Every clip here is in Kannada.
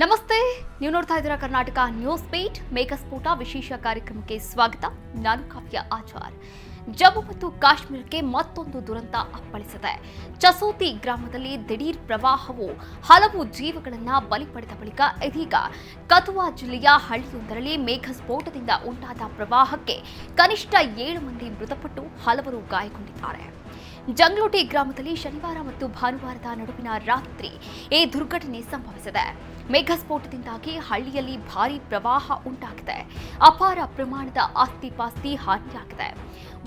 ನೀವು ನೋಡ್ತಾ ಇದ್ದೀರಾ ಕರ್ನಾಟಕ ನ್ಯೂಸ್ ಪೇಟ್. ಮೇಘಸ್ಫೋಟ ವಿಶೇಷ ಕಾರ್ಯಕ್ರಮಕ್ಕೆ ಸ್ವಾಗತ. ನಾನು ಕಾವ್ಯ ಆಚಾರ್. ಜಮ್ಮು ಮತ್ತು ಕಾಶ್ಮೀರಕ್ಕೆ ಮತ್ತೊಂದು ದುರಂತ ಅಪ್ಪಳಿಸಿದೆ. ಚಸೋತಿ ಗ್ರಾಮದಲ್ಲಿ ದಿಢೀರ್ ಪ್ರವಾಹವು ಹಲವು ಜೀವಗಳನ್ನು ಬಲಿ ಪಡೆದ ಬಳಿಕ ಇದೀಗ ಕತುವಾ ಜಿಲ್ಲೆಯ ಹಳ್ಳಿಯೊಂದರಲ್ಲಿ ಮೇಘಸ್ಫೋಟದಿಂದ ಉಂಟಾದ ಪ್ರವಾಹಕ್ಕೆ ಕನಿಷ್ಠ ಏಳು ಮಂದಿ ಮೃತಪಟ್ಟು ಹಲವರು ಗಾಯಗೊಂಡಿದ್ದಾರೆ. ಜಂಗ್ಲೋಟಿ ಗ್ರಾಮದಲ್ಲಿ ಶನಿವಾರ ಮತ್ತು ಭಾನುವಾರದ ನಡುವಿನ ರಾತ್ರಿ ಈ ದುರ್ಘಟನೆ ಸಂಭವಿಸಿದೆ. ಮೇಘಸ್ಫೋಟದಿಂದಾಗಿ ಹಳ್ಳಿಯಲ್ಲಿ ಭಾರಿ ಪ್ರವಾಹ ಉಂಟಾಗಿದೆ. ಅಪಾರ ಪ್ರಮಾಣದ ಆಸ್ತಿ ಪಾಸ್ತಿ ಹಾನಿಯಾಗಿದೆ.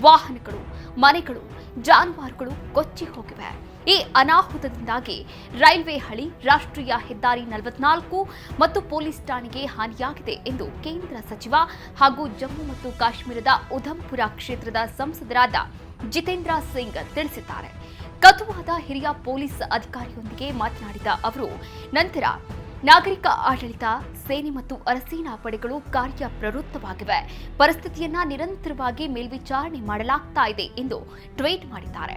ವಾಹನಗಳು, ಮನೆಗಳು, ಜಾನುವಾರುಗಳು ಕೊಚ್ಚಿ ಹೋಗಿವೆ. ಈ ಅನಾಹುತದಿಂದಾಗಿ ರೈಲ್ವೆ ಹಳಿ, ರಾಷ್ಟ್ರೀಯ ಹೆದ್ದಾರಿ ನಲವತ್ನಾಲ್ಕು ಮತ್ತು ಪೊಲೀಸ್ ಠಾಣೆಗೆ ಹಾನಿಯಾಗಿದೆ ಎಂದು ಕೇಂದ್ರ ಸಚಿವ ಹಾಗೂ ಜಮ್ಮು ಮತ್ತು ಕಾಶ್ಮೀರದ ಉಧಂಪುರ ಕ್ಷೇತ್ರದ ಸಂಸದರಾದ ಜಿತೇಂದ್ರ ಸಿಂಗ್ ತಿಳಿಸಿದ್ದಾರೆ. ಕಥುವಾದ ಹಿರಿಯ ಪೊಲೀಸ್ ಅಧಿಕಾರಿಯೊಂದಿಗೆ ಮಾತನಾಡಿದ ಅವರು, ನಂತರ ನಾಗರಿಕ ಆಡಳಿತ, ಸೇನೆ ಮತ್ತು ಅರಸೇನಾ ಪಡೆಗಳು ಕಾರ್ಯಪ್ರವೃತ್ತವಾಗಿವೆ ಪರಿಸ್ಥಿತಿಯನ್ನ ನಿರಂತರವಾಗಿ ಮೇಲ್ವಿಚಾರಣೆ ಮಾಡಲಾಗ್ತಾ ಇದೆ ಎಂದು ಟ್ವೀಟ್ ಮಾಡಿದ್ದಾರೆ.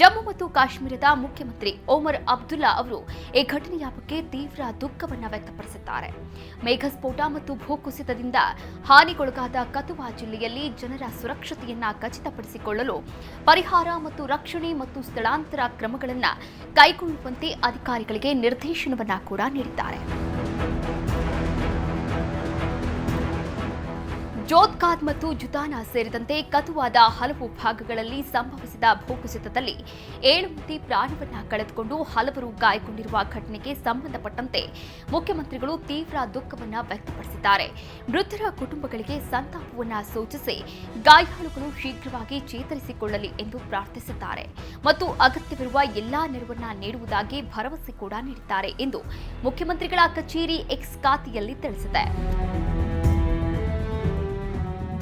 ಜಮ್ಮು ಮತ್ತು ಕಾಶ್ಮೀರದ ಮುಖ್ಯಮಂತ್ರಿ ಓಮರ್ ಅಬ್ದುಲ್ಲಾ ಅವರು ಈ ಘಟನೆಯ ಬಗ್ಗೆ ತೀವ್ರ ದುಃಖವನ್ನು ವ್ಯಕ್ತಪಡಿಸಿದ್ದಾರೆ. ಮೇಘಸ್ಫೋಟ ಮತ್ತು ಭೂಕುಸಿತದಿಂದ ಹಾನಿಗೊಳಗಾದ ಕತುವಾ ಜಿಲ್ಲೆಯಲ್ಲಿ ಜನರ ಸುರಕ್ಷತೆಯನ್ನ ಖಚಿತಪಡಿಸಿಕೊಳ್ಳಲು ಪರಿಹಾರ ಮತ್ತು ರಕ್ಷಣೆ ಮತ್ತು ಸ್ಥಳಾಂತರ ಕ್ರಮಗಳನ್ನು ಕೈಗೊಳ್ಳುವಂತೆ ಅಧಿಕಾರಿಗಳಿಗೆ ನಿರ್ದೇಶನವನ್ನು ಕೂಡ ನೀಡಿದ್ದಾರೆ. ಜೋತ್ಕಾದ್ ಮತ್ತು ಜುತಾನಾ ಸೇರಿದಂತೆ ಕತುವಾದ ಹಲವು ಭಾಗಗಳಲ್ಲಿ ಸಂಭವಿಸಿದ ಭೂಕುಸಿತದಲ್ಲಿ ಏಳು ಮಂದಿ ಪ್ರಾಣವನ್ನ ಕಳೆದುಕೊಂಡು ಹಲವರು ಗಾಯಗೊಂಡಿರುವ ಘಟನೆಗೆ ಸಂಬಂಧಪಟ್ಟಂತೆ ಮುಖ್ಯಮಂತ್ರಿಗಳು ತೀವ್ರ ದುಃಖವನ್ನು ವ್ಯಕ್ತಪಡಿಸಿದ್ದಾರೆ. ಮೃತರ ಕುಟುಂಬಗಳಿಗೆ ಸಂತಾಪವನ್ನ ಸೂಚಿಸಿ ಗಾಯಾಳುಗಳು ಶೀಘ್ರವಾಗಿ ಚೇತರಿಸಿಕೊಳ್ಳಲಿ ಎಂದು ಪ್ರಾರ್ಥಿಸಿದ್ದಾರೆ. ಮತ್ತು ಅಗತ್ಯವಿರುವ ಎಲ್ಲಾ ನೆರವನ್ನ ನೀಡುವುದಾಗಿ ಭರವಸೆ ಕೂಡ ನೀಡಿದ್ದಾರೆ ಎಂದು ಮುಖ್ಯಮಂತ್ರಿಗಳ ಕಚೇರಿ ಎಕ್ಸ್ ಖಾತೆಯಲ್ಲಿ ತಿಳಿಸಿದೆ.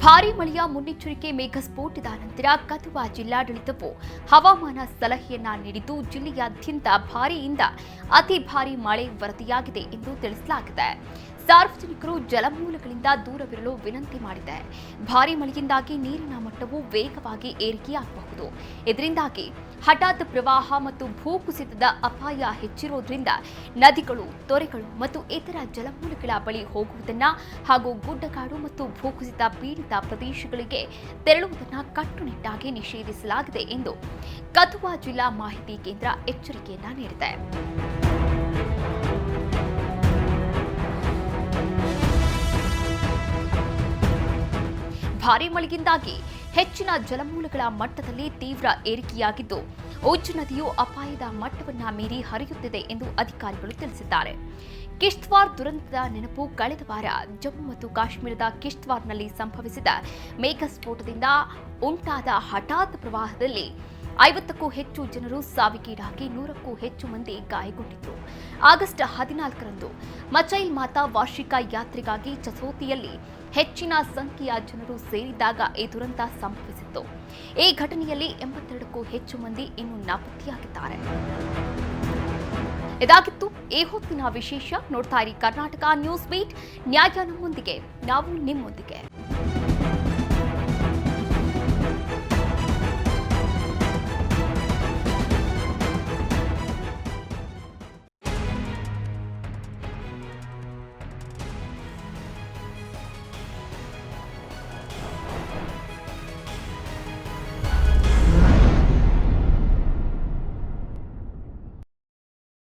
ಭಾರೀ ಮಳೆಯ ಮುನ್ನೆಚ್ಚರಿಕೆ ಮೇಘಸ್ಫೋಟದ ನಂತರ ಕಥುವಾ ಜಿಲ್ಲಾಡಳಿತವು ಹವಾಮಾನ ಸಲಹೆಯನ್ನ ನೀಡಿದ್ದು ಜಿಲ್ಲೆಯಾದ್ಯಂತ ಭಾರಿಯಿಂದ ಅತಿ ಭಾರಿ ಮಳೆ ವರದಿಯಾಗಿದೆ ಎಂದು ತಿಳಿಸಲಾಗಿದೆ. ಸಾರ್ವಜನಿಕರು ಜಲಮೂಲಗಳಿಂದ ದೂರವಿರಲು ವಿನಂತಿ ಮಾಡಿದೆ. ಭಾರಿ ಮಳೆಯಿಂದಾಗಿ ನೀರಿನ ಮಟ್ಟವು ವೇಗವಾಗಿ ಏರಿಕೆಯಾಗಬಹುದು. ಇದರಿಂದಾಗಿ ಹಠಾತ್ ಪ್ರವಾಹ ಮತ್ತು ಭೂಕುಸಿತದ ಅಪಾಯ ಹೆಚ್ಚಿರುವುದರಿಂದ ನದಿಗಳು, ತೊರೆಗಳು ಮತ್ತು ಇತರ ಜಲಮೂಲಗಳ ಬಳಿ ಹೋಗುವುದನ್ನ ಹಾಗೂ ಗುಡ್ಡಗಾಡು ಮತ್ತು ಭೂಕುಸಿತ ಪೀಡಿತ ಪ್ರದೇಶಗಳಿಗೆ ತೆರಳುವುದನ್ನು ಕಟ್ಟುನಿಟ್ಟಾಗಿ ನಿಷೇಧಿಸಲಾಗಿದೆ ಎಂದು ಕಥುವಾ ಜಿಲ್ಲಾ ಮಾಹಿತಿ ಕೇಂದ್ರ ಎಚ್ಚರಿಕೆಯನ್ನ ನೀಡಿದೆ. ಭಾರೀ ಮಳೆಯಿಂದಾಗಿ ಹೆಚ್ಚಿನ ಜಲಮೂಲಗಳ ಮಟ್ಟದಲ್ಲಿ ತೀವ್ರ ಏರಿಕೆಯಾಗಿದ್ದು ಉಜ್ಜು ನದಿಯು ಅಪಾಯದ ಮಟ್ಟವನ್ನ ಮೀರಿ ಹರಿಯುತ್ತಿದೆ ಎಂದು ಅಧಿಕಾರಿಗಳು ತಿಳಿಸಿದ್ದಾರೆ. ಕಿಶ್ತ್ವಾರ್ ದುರಂತದ ನೆನಪು ಕಳೆದ ವಾರ ಜಮ್ಮು ಮತ್ತು ಕಾಶ್ಮೀರದ ಕಿಶ್ತ್ವಾರ್ನಲ್ಲಿ ಸಂಭವಿಸಿದ ಮೇಘಸ್ಫೋಟದಿಂದ ಉಂಟಾದ ಹಠಾತ್ ಪ್ರವಾಹದಲ್ಲಿ ಐವತ್ತಕ್ಕೂ ಹೆಚ್ಚು ಜನರು ಸಾವಿಗೀಡಾಗಿ ನೂರಕ್ಕೂ ಹೆಚ್ಚು ಮಂದಿ ಗಾಯಗೊಂಡಿದ್ದರು ಆಗಸ್ಟ್ ಹದಿನಾಲ್ಕರಂದು ಮಚೈಲ್ ಮಾತಾ ವಾರ್ಷಿಕ ಯಾತ್ರೆಗಾಗಿ ಚಸೋತಿಯಲ್ಲಿ ಹೆಚ್ಚಿನ ಸಂಖ್ಯೆಯ ಜನರು ಸೇರಿದಾಗ ಈ ದುರಂತ ಸಂಭವಿಸಿತ್ತು. ಈ ಘಟನೆಯಲ್ಲಿ ಎಂಬತ್ತೆರಡಕ್ಕೂ ಹೆಚ್ಚು ಮಂದಿ ಇನ್ನು ನಾಪತ್ತೆಯಾಗಿದ್ದಾರೆ. ಇದಾಗಿತ್ತು ಈ ಹೊತ್ತಿನ ವಿಶೇಷ. ನೋಡ್ತಾ ಇರಿ ಕರ್ನಾಟಕ ನ್ಯೂಸ್ ಬೀಟ್. ನ್ಯಾಯ ನಮ್ಮೊಂದಿಗೆ ನಾವು ನಿಮ್ಮೊಂದಿಗೆ.